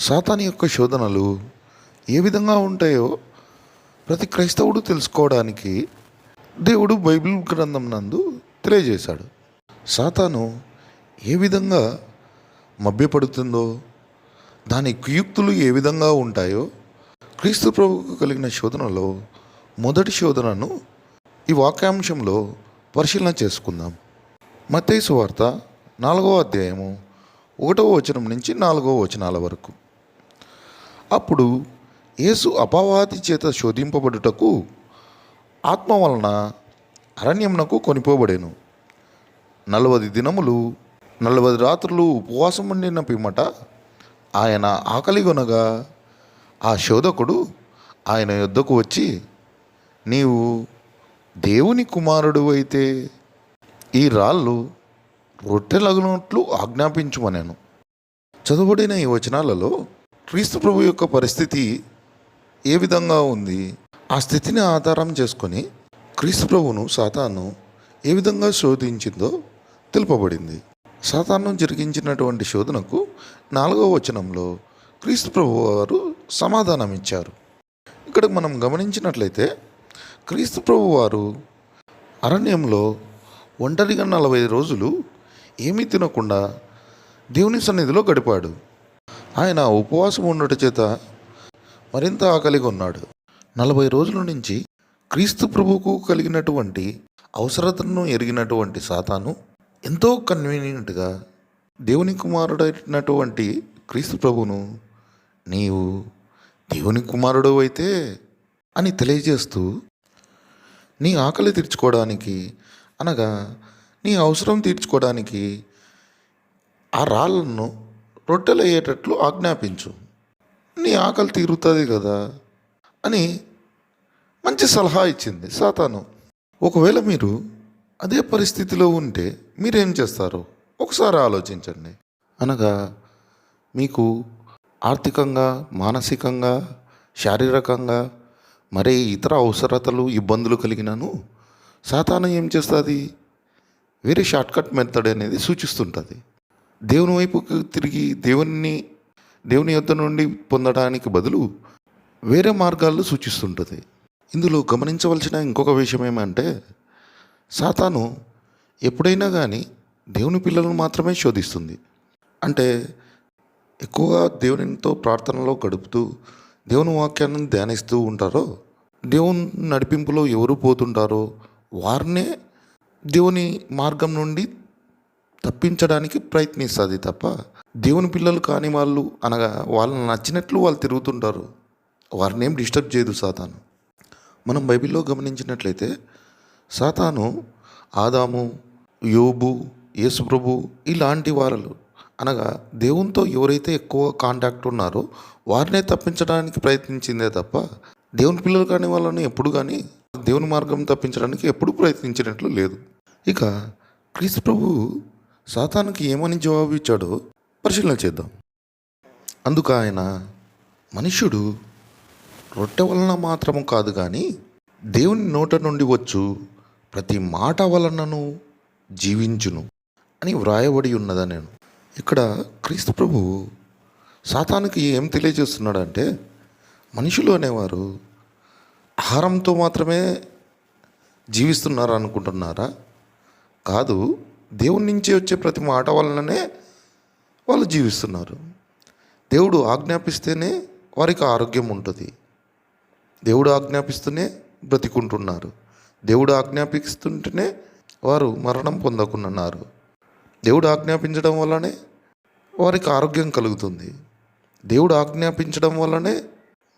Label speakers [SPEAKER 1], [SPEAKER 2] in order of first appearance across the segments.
[SPEAKER 1] సాతాని యొక్క శోధనలు ఏ విధంగా ఉంటాయో ప్రతి క్రైస్తవుడు తెలుసుకోవడానికి దేవుడు బైబిల్ గ్రంథం నందు తెలియజేశాడు. సాతాను ఏ విధంగా మభ్యపడుతుందో దాని కుయుక్తులు ఏ విధంగా ఉంటాయో క్రీస్తు ప్రభువుకు కలిగిన శోధనలో మొదటి శోధనను ఈ వాక్యాంశంలో పరిశీలన చేసుకుందాం. మతేసు వార్త నాలుగవ అధ్యాయము ఒకటవ వచనం నుంచి నాలుగవ వచనాల వరకు. అప్పుడు యేసు అపవాది చేత శోధింపబడుటకు ఆత్మ వలన అరణ్యమునకు కొనిపోబడేను. నలభై దినములు నలభై రాత్రులు ఉపవాసం ఉండిన పిమ్మట ఆయన ఆకలిగొనగా ఆ శోధకుడు ఆయన యొద్దకు వచ్చి నీవు దేవుని కుమారుడు అయితే ఈ రాళ్ళు రొట్టెలగినట్లు ఆజ్ఞాపించుమనేను. చదువుబడిన ఈ వచనాలలో క్రీస్తు ప్రభు యొక్క పరిస్థితి ఏ విధంగా ఉంది? ఆ స్థితిని ఆధారం చేసుకొని క్రీస్తు ప్రభువును సాతాను ఏ విధంగా శోధించిందో తెలుపబడింది. సాతాను జరిగించినటువంటి శోధనకు నాలుగవ వచనంలో క్రీస్తు ప్రభు వారు సమాధానం ఇచ్చారు. ఇక్కడ మనం గమనించినట్లయితే క్రీస్తు ప్రభు వారు అరణ్యంలో ఒంటరిగా నలభై రోజులు ఏమీ తినకుండా దేవుని సన్నిధిలో గడిపాడు. ఆయన ఉపవాసం ఉండట చేత మరింత ఆకలిగా ఉన్నాడు. నలభై రోజుల నుంచి క్రీస్తు ప్రభువుకు కలిగినటువంటి అవసరతను ఎరిగినటువంటి సాతాను ఎంతో కన్వీనియంట్గా దేవుని కుమారుడైనటువంటి క్రీస్తు ప్రభువును నీవు దేవుని కుమారుడు అయితే అని తెలియజేస్తూ నీ ఆకలి తీర్చుకోవడానికి అనగా నీ అవసరం తీర్చుకోవడానికి ఆ రాళ్ళను రొట్టెలు అయ్యేటట్లు ఆజ్ఞాపించు. నీ ఆకలి తీరుతుంది కదా అని మంచి సలహా ఇచ్చింది సాతాను. ఒకవేళ మీరు అదే పరిస్థితిలో ఉంటే మీరేం చేస్తారు? ఒకసారి ఆలోచించండి. అనగా మీకు ఆర్థికంగా మానసికంగా శారీరకంగా మరే ఇతర అవసరతలు ఇబ్బందులు కలిగినను సాతాను ఏం చేస్తుంది? వేరే షార్ట్కట్ మెథడ్ అనేది సూచిస్తుంటుంది. దేవుని వైపుకు తిరిగి దేవుణ్ణి దేవుని యొద్ద నుండి పొందడానికి బదులు వేరే మార్గాల్లో సూచిస్తుంటుంది. ఇందులో గమనించవలసిన ఇంకొక విషయం ఏమంటే సాతాను ఎప్పుడైనా కానీ దేవుని పిల్లలను మాత్రమే శోధిస్తుంది. అంటే ఎక్కువగా దేవునితో ప్రార్థనలో గడుపుతూ దేవుని వాక్యాన్ని ధ్యానిస్తూ ఉంటారో దేవుని నడిపింపులో ఎవరు పోతుంటారో వారినే దేవుని మార్గం నుండి తప్పించడానికి ప్రయత్నిస్తుంది తప్ప దేవుని పిల్లలు కాని వాళ్ళు అనగా వాళ్ళని నచ్చినట్లు వాళ్ళు తిరుగుతుంటారు. వారిని ఏం డిస్టర్బ్ చేయదు సాతాను. మనం బైబిల్లో గమనించినట్లయితే సాతాను ఆదాము యోబు యేసుప్రభు ఇలాంటి వారలు అనగా దేవునితో ఎవరైతే ఎక్కువ కాంటాక్ట్ ఉన్నారో వారినే తప్పించడానికి ప్రయత్నించిందే తప్ప దేవుని పిల్లలు కాని వాళ్ళని ఎప్పుడు కానీ దేవుని మార్గం తప్పించడానికి ఎప్పుడు ప్రయత్నించినట్లు లేదు. ఇక క్రీస్తు ప్రభు సాతానికి ఏమని జవాబు ఇచ్చాడో పరిశీలన చేద్దాం. అందుకు ఆయన మనుష్యుడు రొట్టె వలన మాత్రము కాదు కానీ దేవుని నోట నుండి వచ్చు ప్రతి మాట వలనను జీవించును అని వ్రాయబడి ఉన్నదా నేను. ఇక్కడ క్రీస్తు ప్రభు సాతానికి ఏం తెలియజేస్తున్నాడంటే మనుషులు అనేవారు ఆహారంతో మాత్రమే జీవిస్తున్నారు అనుకుంటున్నారా కాదు దేవుని నుంచి వచ్చే ప్రతి మాట వలననే వాళ్ళు జీవిస్తున్నారు. దేవుడు ఆజ్ఞాపిస్తేనే వారికి ఆరోగ్యం ఉంటుంది. దేవుడు ఆజ్ఞాపిస్తూనే బ్రతికుంటున్నారు. దేవుడు ఆజ్ఞాపిస్తుంటేనే వారు మరణం పొందకున్నారు దేవుడు ఆజ్ఞాపించడం వల్లనే వారికి ఆరోగ్యం కలుగుతుంది. దేవుడు ఆజ్ఞాపించడం వల్లనే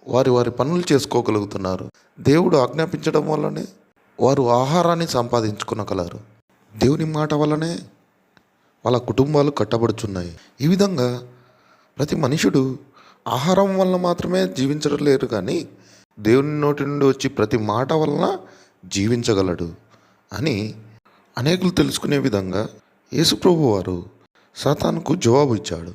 [SPEAKER 1] వారి వారి పనులు చేసుకోగలుగుతున్నారు. దేవుడు ఆజ్ఞాపించడం వల్లనే వారు ఆహారాన్ని సంపాదించుకునగలరు. దేవుని మాట వల్లనే వాళ్ళ కుటుంబాలు కట్టబడుచున్నాయి. ఈ విధంగా ప్రతి మనుషుడు ఆహారం వల్ల మాత్రమే జీవించడం లేరు కానీ దేవుని నోటి నుండి వచ్చి ప్రతి మాట వలన జీవించగలడు అని అనేకులు తెలుసుకునే విధంగా యేసుప్రభు వారు సాతానుకు జవాబు ఇచ్చాడు.